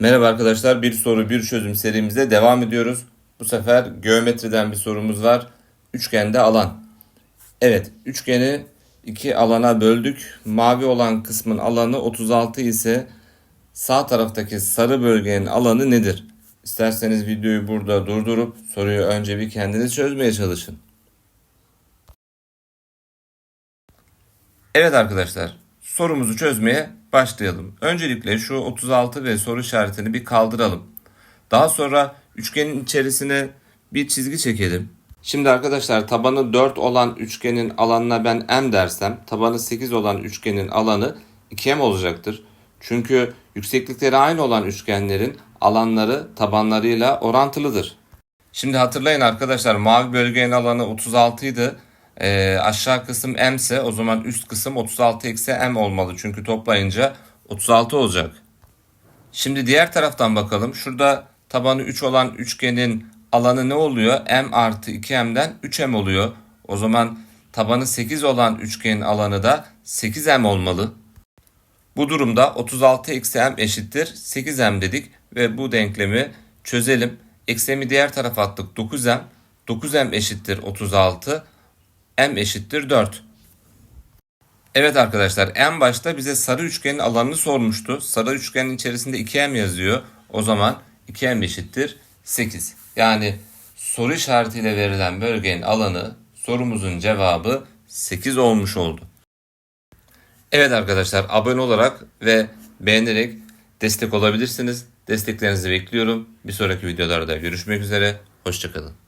Merhaba arkadaşlar, bir soru bir çözüm serimize devam ediyoruz. Bu sefer geometriden bir sorumuz var. Üçgende alan. Evet, üçgeni iki alana böldük. Mavi olan kısmın alanı 36 ise sağ taraftaki sarı bölgenin alanı nedir? İsterseniz videoyu burada durdurup soruyu önce bir kendiniz çözmeye çalışın. Evet arkadaşlar, sorumuzu çözmeye başlayalım. Öncelikle şu 36 ve soru işaretini bir kaldıralım. Daha sonra üçgenin içerisine bir çizgi çekelim. Şimdi arkadaşlar tabanı 4 olan üçgenin alanına ben m dersem tabanı 8 olan üçgenin alanı 2m olacaktır. Çünkü yükseklikleri aynı olan üçgenlerin alanları tabanlarıyla orantılıdır. Şimdi hatırlayın arkadaşlar mavi bölgenin alanı 36 idi. Ee, aşağı kısım m ise o zaman üst kısım 36 eksi m olmalı. Çünkü toplayınca 36 olacak. Şimdi diğer taraftan bakalım. Şurada tabanı 3 olan üçgenin alanı ne oluyor? m artı 2m'den 3m oluyor. O zaman tabanı 8 olan üçgenin alanı da 8m olmalı. Bu durumda 36 eksi m eşittir 8m dedik ve bu denklemi çözelim. Eksemi diğer tarafa attık 9m. 9m eşittir 36. m eşittir 4. Evet arkadaşlar en başta bize sarı üçgenin alanını sormuştu. Sarı üçgenin içerisinde 2m yazıyor. O zaman 2m eşittir 8. Yani soru işaretiyle verilen bölgenin alanı sorumuzun cevabı 8 olmuş oldu. Evet arkadaşlar abone olarak ve beğenerek destek olabilirsiniz. Desteklerinizi bekliyorum. Bir sonraki videolarda görüşmek üzere. Hoşçakalın.